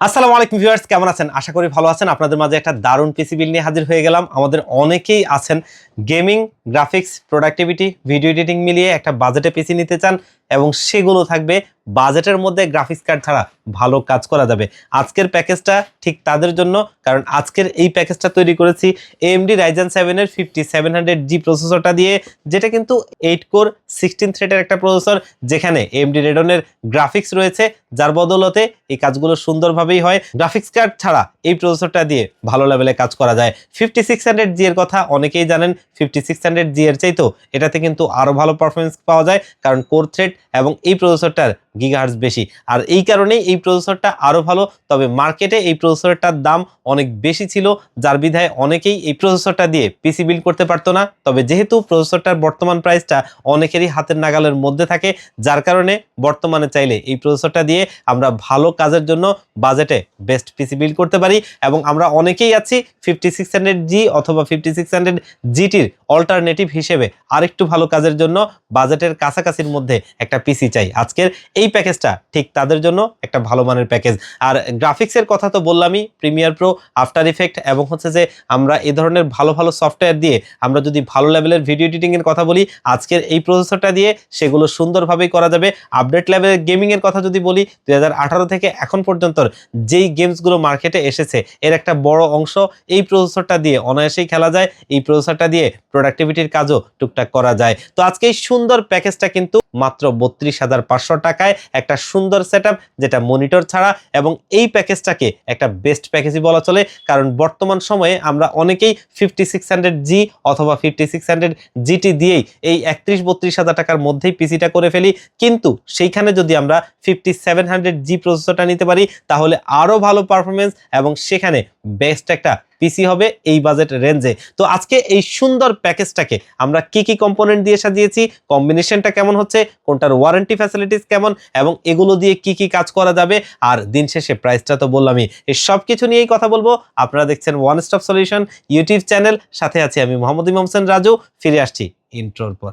আসসালামু আলাইকুম ভিউয়ার্স, কেমন আছেন? আশা করি ভালো আছেন। আপনাদের মাঝে একটা দারুণ পিসি বিল নিয়ে হাজির হয়ে গেলাম। আমাদের অনেকেই আছেন gaming graphics productivity video editing মিলিয়ে একটা বাজেটে পিসি নিতে চান এবং সেগুলো থাকবে বাজেটের মধ্যে গ্রাফিক্স কার্ড ছাড়া ভালো কাজ করা যাবে। আজকের প্যাকেজটা ঠিক তাদের জন্য, কারণ আজকের এই প্যাকেজটা তৈরি করেছি এএমডি রাইজেন সেভেনের ফিফটি সেভেন হান্ড্রেড জি প্রসেসরটা দিয়ে, যেটা কিন্তু এইট কোর সিক্সটিন থ্রেডের একটা প্রসেসর যেখানে এএমডি রেডনের গ্রাফিক্স রয়েছে, যার বদলতে এই কাজগুলো সুন্দরভাবেই হয়। গ্রাফিক্স কার্ড ছাড়া এই প্রসেসরটা দিয়ে ভালো লেভেলে কাজ করা যায়। ফিফটি সিক্স হান্ড্রেড জি এর কথা অনেকেই জানেন ফিফটি সিক্স হান্ড্রেড জি এর চাইতেও এটাতে কিন্তু আরও ভালো পারফরমেন্স পাওয়া যায়, কারণ কোর থ্রেড এবং এই প্রসেসরটার গিগাহার্স বেশি। আর এই কারণেই এই প্রসেসরটা আরও ভালো, তবে মার্কেটে এই প্রসেসরটার দাম অনেক বেশি ছিল, যার বিধায় অনেকেই এই প্রসেসরটা দিয়ে পিসি বিল্ড করতে পারতো না। তবে যেহেতু প্রসেসরটার বর্তমান প্রাইসটা অনেকেরই হাতের নাগালের মধ্যে থাকে, যার কারণে বর্তমানে চাইলে এই প্রসেসরটা দিয়ে আমরা ভালো কাজের জন্য বাজেটে বেস্ট পিসি বিল্ড করতে পারি। এবং আমরা অনেকেই আছি ফিফটি সিক্স হান্ড্রেড জি অথবা ফিফটি সিক্স হান্ড্রেড জিটির অল্টারনেটিভ হিসেবে আরেকটু ভালো কাজের জন্য বাজেটের কাছাকাছির মধ্যে একটা পিসি চাই। আজকের এই প্যাকেজটা ঠিক তাদের জন্য একটা ভালো মানের প্যাকেজ আর গ্রাফিক্সের কথা তো বললামই প্রিমিয়ার প্রো আফটার ইফেক্ট এবং হচ্ছে যে আমরা এই ধরনের ভালো ভালো সফটওয়্যার দিয়ে আমরা যদি ভালো লেভেলের ভিডিও এডিটিংয়ের কথা বলি, আজকের এই প্রসেসরটা দিয়ে সেগুলো সুন্দরভাবেই করা যাবে। আপডেট লেভেলের গেমিংয়ের কথা যদি বলি দু হাজার আঠারো থেকে এখন পর্যন্ত যেই গেমসগুলো মার্কেটে এসেছে, এর একটা বড় অংশ এই প্রসেসরটা দিয়ে অনায়াসেই খেলা যায়। এই প্রসেসরটা দিয়ে প্রোডাক্টিভিটির কাজও টুকটাক করা যায়। তো আজকে এই সুন্দর প্যাকেজটা কিন্তু মাত্র বত্রিশ হাজার পাঁচশো টাকায় একটা সুন্দর সেট যেটা মনিটর ছাড়া এবং এই প্যাকেজটাকে একটা বেস্ট প্যাকেজই বলা চলে। কারণ বর্তমান সময়ে আমরা অনেকেই ফিফটি সিক্স হান্ড্রেড জি অথবা ফিফটি সিক্স হান্ড্রেড জিটি দিয়েই এই একত্রিশ বত্রিশ হাজার টাকার মধ্যেই পিসিটা করে ফেলি। কিন্তু সেইখানে যদি আমরা ফিফটি সেভেন হান্ড্রেড জি প্রসেসরটা নিতে পারি, তাহলে আরও ভালো পারফরমেন্স এবং সেখানে বেস্ট একটা পিসি হবে এই বাজেট রেঞ্জে তো আজকে এই সুন্দর প্যাকেজটাকে আমরা কি কি কম্পোনেন্ট দিয়ে সাজিয়েছি কম্বিনেশনটা কেমন হচ্ছে, কোনটার ওয়ারেন্টি ফ্যাসিলিটিস কেমন, এবং এগুলো দিয়ে কি কি কাজ করা যাবে, আর দিন শেষে প্রাইসটা তো বললামই। এই সব কিছু নিয়েই কথা বলব। আপনারা দেখছেন one stop solution YouTube channel সাথে আছি আমি মোহাম্মদ ইমাম হোসেন রাজু। ফিরে আসছি ইন্ট্রোর পর।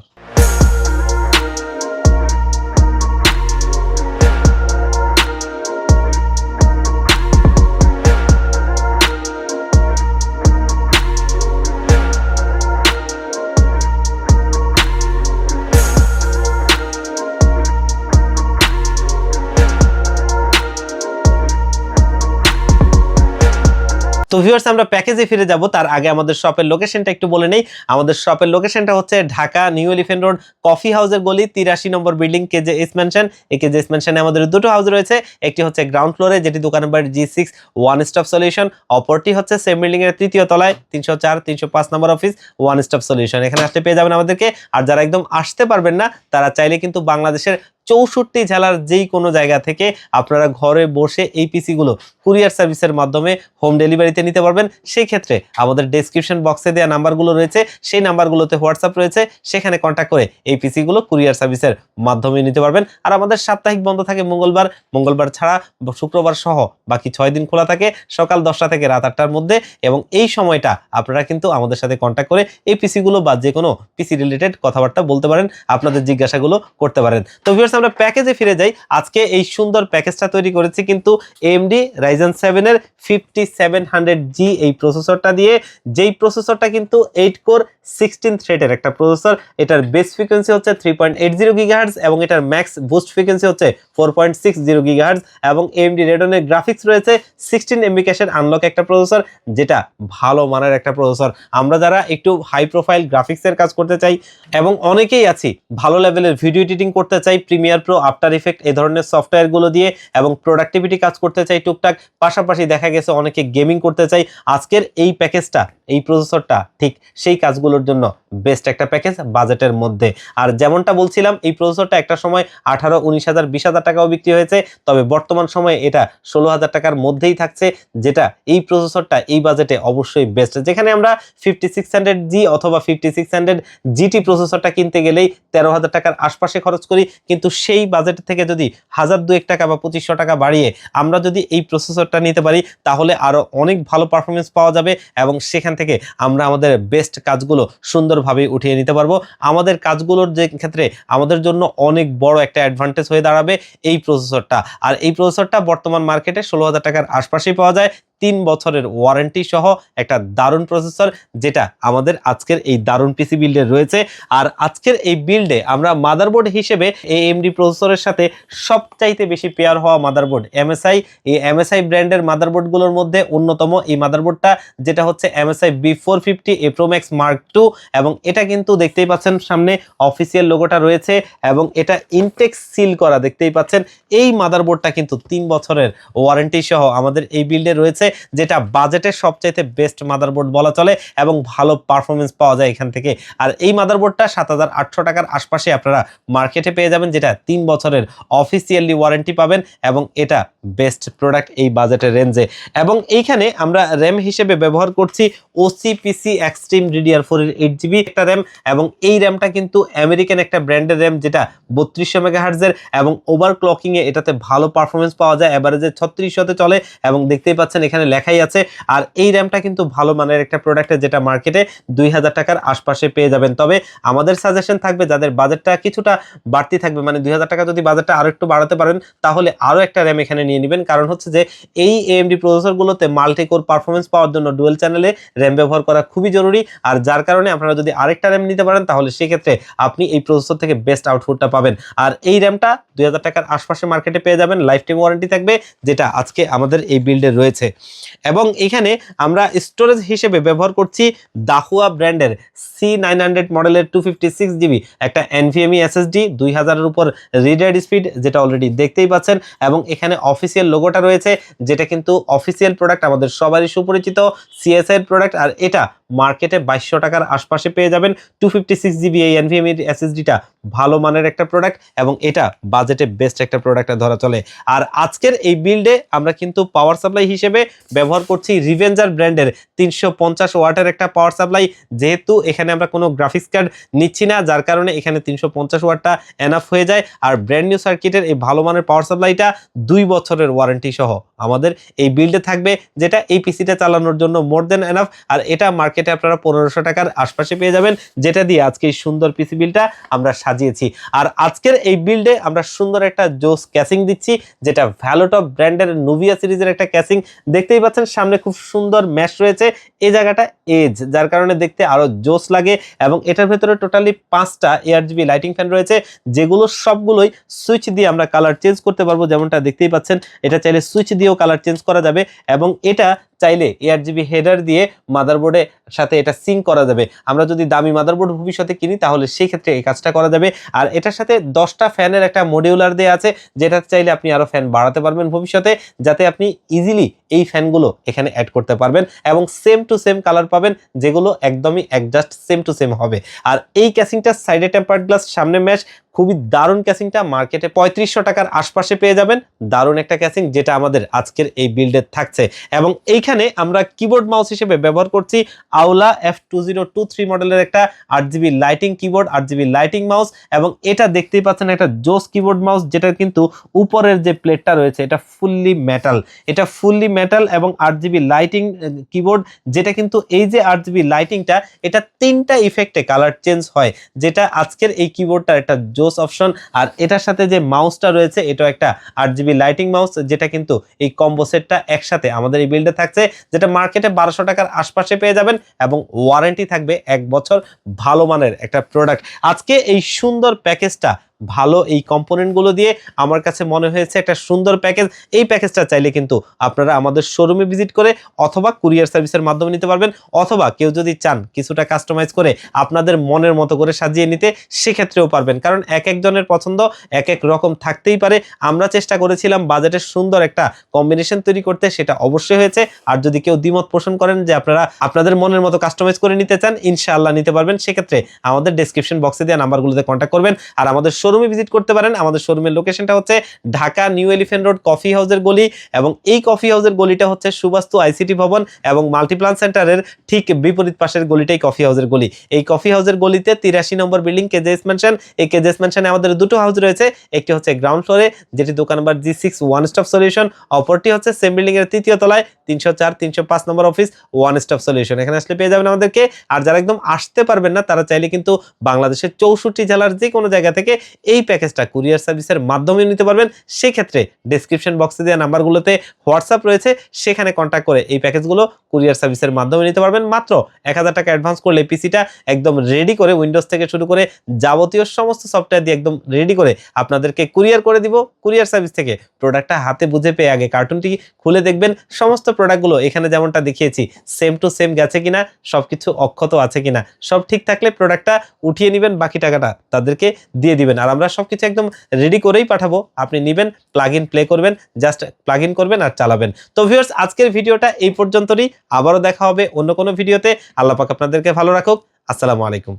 তো ভিউয়ার্স আমরা প্যাকেজে ফিরে যাব। তার আগে আমাদের শপের লোকেশনটা একটু বলে নেই। আমাদের শপের লোকেশনটা হচ্ছে Dhaka new Elephant road coffee হাউসের গলি, তিরাশি নম্বর building K J S mansion এই কেজে এস ম্যানশনে আমাদের দুটো হাউস রয়েছে। একটি হচ্ছে গ্রাউন্ড ফ্লোরে যেটি দোকান number G six one stop solution অপরটি হচ্ছে সেম বিল্ডিং এর তৃতীয় তলায়, তিনশো চার, তিনশো পাঁচ নম্বর অফিস ওয়ান স্টপ সলিউশন এখানে আসলে পেয়ে যাবেন আমাদেরকে। আর যারা একদম আসতে পারবেন না, তারা চাইলে কিন্তু বাংলাদেশের চৌষট্টি জেলার যেই কোনো জায়গা থেকে আপনারা ঘরে বসে এই পিসিগুলো কুরিয়ার সার্ভিসের মাধ্যমে হোম ডেলিভারিতে নিতে পারবেন। সেই ক্ষেত্রে আমাদের ডেসক্রিপশন বক্সে দেওয়া নাম্বারগুলো রয়েছে। সেই নাম্বারগুলোতে হোয়াটসঅ্যাপ রয়েছে। সেখানে কন্ট্যাক্ট করে এই পিসিগুলো কুরিয়ার সার্ভিসের মাধ্যমে নিতে পারবেন। আর আমাদের সাপ্তাহিক বন্ধ থাকে মঙ্গলবার। মঙ্গলবার ছাড়া শুক্রবার সহ বাকি ছয় দিন খোলা থাকে। সকাল দশটা থেকে রাত আটটার মধ্যে। এবং এই সময়টা আপনারা কিন্তু আমাদের সাথে কন্ট্যাক্ট করে এই পিসিগুলো বা যে কোনো পিসি রিলেটেড কথাবার্তা বলতে পারেন, আপনাদের জিজ্ঞাসাগুলো করতে পারেন। তো ভিউয়ার্স আমরা প্যাকেজে ফিরে যাই। আজকে এই সুন্দর প্যাকেজটা তৈরি করেছি কিন্তু এমডি রাইজেন সেভেনের ফিফটি সেভেন হান্ড্রেড জি এই প্রসেসরটা দিয়ে। যেই প্রসেসরটা কিন্তু এইট কোর সিক্সটিন থ্রেডের একটা প্রসেসর এটার বেস ফ্রিকোয়েন্সি হচ্ছে three point eight zero gigahertz এবং এটার ম্যাক্স বুস্ট ফ্রিকোয়েন্সি হচ্ছে four point six zero gigahertz এবং এমডি রেডনের গ্রাফিক্স রয়েছে সিক্সটিন এমবি ক্যাশের আনলক একটা প্রসেসর যেটা ভালো মানের একটা প্রসেসর আমরা যারা একটু হাই প্রোফাইল গ্রাফিক্সের কাজ করতে চাই এবং অনেকেই আছি, ভালো লেভেলের ভিডিও এডিটিং করতে চাই প্রো আফটার ইফেক্ট এই ধরনের সফটওয়্যারগুলো দিয়ে এবং প্রোডাক্টিভিটি কাজ করতে চাই টুকটাক। পাশাপাশি দেখা গেছে অনেকে গেমিং করতে চাই। আজকের এই প্যাকেজটা এই প্রসেসরটা ঠিক সেই কাজগুলোর জন্য বেস্ট একটা প্যাকেজ বাজেটের মধ্যে। আর যেমনটা বলছিলাম, এই প্রসেসরটা একটা সময় আঠারো, উনিশ হাজার, বিশ হাজার টাকাও বিক্রি হয়েছে, তবে বর্তমান সময়ে এটা ষোলো হাজার টাকার মধ্যেই থাকছে, যেটা এই প্রসেসরটা এই বাজেটে অবশ্যই বেস্ট যেখানে আমরা ফিফটি সিক্স হান্ড্রেড জি অথবা ফিফটি সিক্স হান্ড্রেড জিটি প্রসেসরটা কিনতে গেলেই তেরো হাজার টাকার আশপাশে খরচ করি, কিন্তু সেই বাজেট থেকে যদি হাজার দুয়েক টাকা বা পঁচিশশো টাকা বাড়িয়ে আমরা যদি এই প্রসেসরটা নিতে পারি, তাহলে আরও অনেক ভালো পারফরমেন্স পাওয়া যাবে এবং সেখান থেকে থেকে আমরা আমাদের বেস্ট কাজগুলো সুন্দরভাবে উঠিয়ে নিতে পারব। আমাদের কাজগুলোর যে ক্ষেত্রে আমাদের জন্য অনেক বড় একটা অ্যাডভান্টেজ হয়ে দাঁড়াবে এই প্রসেসরটা আর এই প্রসেসরটা বর্তমান মার্কেটে ষোলো হাজার টাকার আশপাশেই পাওয়া যায়। তিন বছরের ওয়ারেন্টি সহ একটা দারুণ প্রসেসর যেটা আমাদের আজকের এই দারুণ পিসি বিল্ডে রয়েছে। আর আজকের এই বিল্ডে আমরা মাদারবোর্ড হিসেবে এই এমডি প্রসেসরের সাথে সবচাইতে বেশি পেয়ার হওয়া মাদারবোর্ড এমএসআই এই এমএসআই ব্র্যান্ডের মাদারবোর্ডগুলোর মধ্যে অন্যতম এই মাদারবোর্ডটা যেটা হচ্ছে MSI B four fifty A Pro Max mark two এবং এটা কিন্তু দেখতেই পাচ্ছেন সামনে অফিসিয়াল লোগোটা রয়েছে, এবং এটা ইনটেক্স সিল করা দেখতেই পাচ্ছেন। এই মাদারবোর্ডটা কিন্তু তিন বছরের ওয়ারেন্টি সহ আমাদের এই বিল্ডে রয়েছে। যেটা বাজেটের সবচাইতে বেস্ট মাদারবোর্ড বলা চলে এবং ভালো পারফরমেন্স পাওয়া যায় এখান থেকে। আর এই মাদারবোর্ডটা সাত হাজার আটশো টাকার আশপাশে আপনারা মার্কেটে পেয়ে যাবেন, যেটা তিন বছরের অফিসিয়ালি ওয়ারেন্টি পাবেন এবং এটা বেস্ট প্রোডাক্ট এই বাজেটের রেঞ্জে। এবং এইখানে আমরা র্যাম হিসেবে ব্যবহার করছি OCPC extreme DDR four eight GB একটা র্যাম এবং এই র্যামটা কিন্তু আমেরিকান একটা ব্র্যান্ডের র্যাম যেটা বত্রিশশো মেগাহার্জের এবং ওভার ক্লকিংয়ে এটাতে ভালো পারফরমেন্স পাওয়া যায় অ্যাভারেজে ছত্রিশশোতে চলে এবং দেখতেই পাচ্ছেন এখানে লেখাই আছে। আর এই র্যামটা কিন্তু ভালো মানের একটা প্রোডাক্ট যেটা মার্কেটে দুই হাজার টাকার আশপাশে পেয়ে যাবেন। তবে আমাদের সাজেশন থাকবে যাদের বাজেটটা কিছুটা বাড়তি থাকবে মানে দুই হাজার টাকা যদি বাজেটটা আরও একটু বাড়াতে পারেন, তাহলে আরও একটা র্যাম এখানে নিয়ে নেবেন। কারণ হচ্ছে যে, এই এএমডি প্রসেসরগুলোতে মাল্টি কোর পারফরমেন্স পাওয়ার জন্য ডুয়েল চ্যানেলে র্যাম ব্যবহার করা খুবই জরুরি। আর যার কারণে আপনারা যদি আরেকটা র্যাম নিতে পারেন, তাহলে সেক্ষেত্রে আপনি এই প্রসেসর থেকে বেস্ট আউটপুটটা পাবেন। আর এই র্যামটা দুই হাজার টাকার আশপাশে মার্কেটে পেয়ে যাবেন। লাইফ টাইম ওয়ারেন্টি থাকবে, যেটা আজকে আমাদের এই বিল্ডে রয়েছে। এবং এখানে আমরা স্টোরেজ হিসেবে ব্যবহার করছি দাহুয়া ব্র্যান্ডের সি নাইন মডেলের টু জিবি একটা এনভিএমই এসএসডি দুই হাজারের উপর রিডাইড স্পিড যেটা অলরেডি দেখতেই পাচ্ছেন। এবং এখানে অফিসিয়াল লোগোটা রয়েছে, যেটা কিন্তু অফিসিয়াল প্রোডাক্ট আমাদের সবারই সুপরিচিত সিএসআই প্রোডাক্ট আর এটা মার্কেটে বাইশশো টাকার আশপাশে পেয়ে যাবেন। টু ফিফটি সিক্স জিবি এই এনভিএমই এসএসডিটা ভালো মানের একটা প্রোডাক্ট এবং এটা বাজেটে বেস্ট একটা প্রোডাক্ট ধরা চলে। আর আজকের এই বিল্ডে আমরা কিন্তু পাওয়ার সাপ্লাই হিসেবে ব্যবহার করছি রিভেঞ্জার ব্র্যান্ডের তিনশো পঞ্চাশ ওয়াটের একটা পাওয়ার সাপ্লাই যেহেতু এখানে আমরা কোনো গ্রাফিক্স কার্ড নিচ্ছি না, যার কারণে এখানে তিনশো পঞ্চাশ ওয়াটটা এনাফ হয়ে যায়। আর ব্র্যান্ড নিউ সার্কিটের এই ভালো মানের পাওয়ার সাপ্লাইটা দুই বছরের ওয়ারেন্টি সহ। আমাদের এই বিল্ডে থাকবে, যেটা এই পিসিটা চালানোর জন্য মোর দেন এনাফ আর এটা মার্কেটে আপনারা পনেরোশো টাকার আশপাশে পেয়ে যাবেন, যেটা দিয়ে আজকে এই সুন্দর পিসি বিলটা আমরা সাজিয়েছি। আর আজকের এই বিল্ডে আমরা সুন্দর একটা জোস ক্যাসিং দিচ্ছি, যেটা ভ্যালোটপ ব্র্যান্ডের নুভিয়া সিরিজের একটা ক্যাসিং দেখতেই পাচ্ছেন, সামনে খুব সুন্দর ম্যাশ রয়েছে। এই জায়গাটা এজ যার কারণে দেখতে আরও জোস লাগে, এবং এটার ভেতরে টোটালি পাঁচটা এয়ার জিবি লাইটিং ফ্যান রয়েছে, যেগুলো সবগুলোই সুইচ দিয়ে আমরা কালার চেঞ্জ করতে পারব, যেমনটা দেখতেই পাচ্ছেন। এটা চাইলে সুইচ দিয়েও কালার চেঞ্জ করা যাবে এবং এটা চাইলে এয়ার জিবি হেডার দিয়ে মাদারবোর্ডের সাথে এটা সিঙ্ক করা যাবে। আমরা যদি দামি মাদারবোর্ড ভবিষ্যতে কিনি, তাহলে সেই ক্ষেত্রে এই কাজটা করা যাবে। আর এটার সাথে দশটা ফ্যানের একটা মডিউলার দেওয়া আছে, যেটা চাইলে আপনি আরও ফ্যান বাড়াতে পারবেন ভবিষ্যতে, যাতে আপনি ইজিলি এই ফ্যানগুলো এখানে অ্যাড করতে পারবেন এবং সেম টু সেম কালার পাবেন, যেগুলো একদমই অ্যাডজাস্ট সেম টু সেম হবে। আর এই ক্যাসিংটার সাইডে টেম্পার্ড গ্লাস সামনে ম্যাশ খুবই দারুণ ক্যাসিংটা মার্কেটে পঁয়ত্রিশশো টাকার আশপাশে পেয়ে যাবেন। দারুণ একটা ক্যাসিং যেটা আমাদের আজকের এই বিল্ডে থাকছে। এবং এইখানে আমরা কিবোর্ড মাউস হিসেবে ব্যবহার করছি Aula F two zero two three মডেলের একটা আট জিবি লাইটিং কিবোর্ড আট জিবি লাইটিং মাউস এবং এটা দেখতেই পাচ্ছেন একটা জোস কিবোর্ড মাউস যেটা কিন্তু উপরের যে প্লেটটা রয়েছে, এটা ফুললি মেটাল এটা ফুললি মেটাল এবং আট জিবি লাইটিং কিবোর্ড যেটা কিন্তু এই যে আট জিবি লাইটিংটা এটা তিনটা ইফেক্টে কালার চেঞ্জ হয়, যেটা আজকের এই কিবোর্ডটার একটা জোস অপশন আর এটার সাথে যে মাউসটা রয়েছে, এটাও একটা আট জিবি লাইটিং মাউস যেটা কিন্তু এই কম্বো সেটটা একসাথে আমাদের এই বিল্ডে থাকছে। যেটা মার্কেটে বারোশো টাকার আশপাশে পেয়ে যাবেন এবং ওয়ারেন্টি থাকবে এক বছর ভালো মানের একটা প্রোডাক্ট আজকে এই সুন্দর প্যাকেজটা ভালো এই কম্পোনেন্টগুলো দিয়ে আমার কাছে মনে হয়েছে একটা সুন্দর প্যাকেজ এই প্যাকেজটা চাইলে কিন্তু আপনারা আমাদের শোরুমে ভিজিট করে অথবা কুরিয়ার সার্ভিসের মাধ্যমে নিতে পারবেন, অথবা কেউ যদি চান কিছুটা কাস্টমাইজ করে আপনাদের মনের মতো করে সাজিয়ে নিতে, সেক্ষেত্রেও পারবেন। কারণ এক একজনের পছন্দ এক এক রকম থাকতেই পারে। আমরা চেষ্টা করেছিলাম বাজেটের সুন্দর একটা কম্বিনেশন তৈরি করতে, সেটা অবশ্যই হয়েছে। আর যদি কেউ দ্বিমত পোষণ করেন যে আপনারা আপনাদের মনের মতো কাস্টমাইজ করে নিতে চান, ইনশাআল্লাহ নিতে পারবেন। সেক্ষেত্রে আমাদের ডেসক্রিপশন বক্সে দেওয়া নাম্বারগুলোতে কন্ট্যাক্ট করবেন। আর আমাদের শোরুমে ভিজিট করতে পারেন। আমাদের শোরুমের লোকেশনটা হচ্ছে Dhaka new elephant road coffee হাউসের গলি এবং এই কফি হাউসের গলিটা হচ্ছে সুবাস্তু আইসিটি ভবন এবং মাল্টিপ্লান সেন্টারের ঠিক বিপরীত পাশের গলিটাই কফি হাউসের গলি। এই কফি হাউসের গলিতে তিরাশি নম্বর বিল্ডিং কেজেস মেনশন এই কেজেস মেনশনে আমাদের দুটো হাউস রয়েছে। একটি হচ্ছে গ্রাউন্ড ফ্লোরে যেটি দোকান number G six one stop solution অপরটি হচ্ছে সেম বিল্ডিং এর তৃতীয় তলায়, তিনশো চার, তিনশো পাঁচ নম্বর অফিস ওয়ান স্টপ সলিউশন এখানে আসলে পেয়ে যাবেন আমাদেরকে। আর যারা একদম আসতে পারবেন না, তারা চাইলে কিন্তু বাংলাদেশের চৌষট্টি জেলার যে কোনো জায়গা থেকে এই প্যাকেজটা কুরিয়ার সার্ভিসের মাধ্যমে নিতে পারবেন। সেক্ষেত্রে ডিসক্রিপশন বক্সে দেওয়া নাম্বারগুলোতে হোয়াটসঅ্যাপ রয়েছে। সেখানে কন্ট্যাক্ট করে এই প্যাকেজগুলো কুরিয়ার সার্ভিসের মাধ্যমে নিতে পারবেন। মাত্র এক হাজার টাকা অ্যাডভান্স করলে পিসিটা একদম রেডি করে উইন্ডোজ থেকে শুরু করে যাবতীয় সমস্ত সফটওয়্যার দিয়ে একদম রেডি করে আপনাদেরকে কুরিয়ার করে দিব। কুরিয়ার সার্ভিস থেকে প্রোডাক্টটা হাতে বুঝে পেয়ে আগে কার্টুনটি খুলে দেখবেন। সমস্ত প্রোডাক্টগুলো এখানে যেমনটা দেখিয়েছি সেম টু সেম গেছে কিনা সব কিছু অক্ষত আছে কিনা, সব ঠিক থাকলে প্রোডাক্টটা উঠিয়ে নেবেন। বাকি টাকাটা তাদেরকে দিয়ে দিবেন। আর আমরা সব কিছু একদম রেডি করেই পাঠাবো। আপনি নেবেন প্লাগ ইন প্লে করবেন জাস্ট প্লাগ ইন করবেন আর চালাবেন। তো ভিউয়ার্স আজকের ভিডিওটা এই পর্যন্তই আবারও দেখা হবে অন্য কোনো ভিডিওতে। আল্লাহ পাক আপনাদেরকে ভালো রাখুক। আসসালামু আলাইকুম।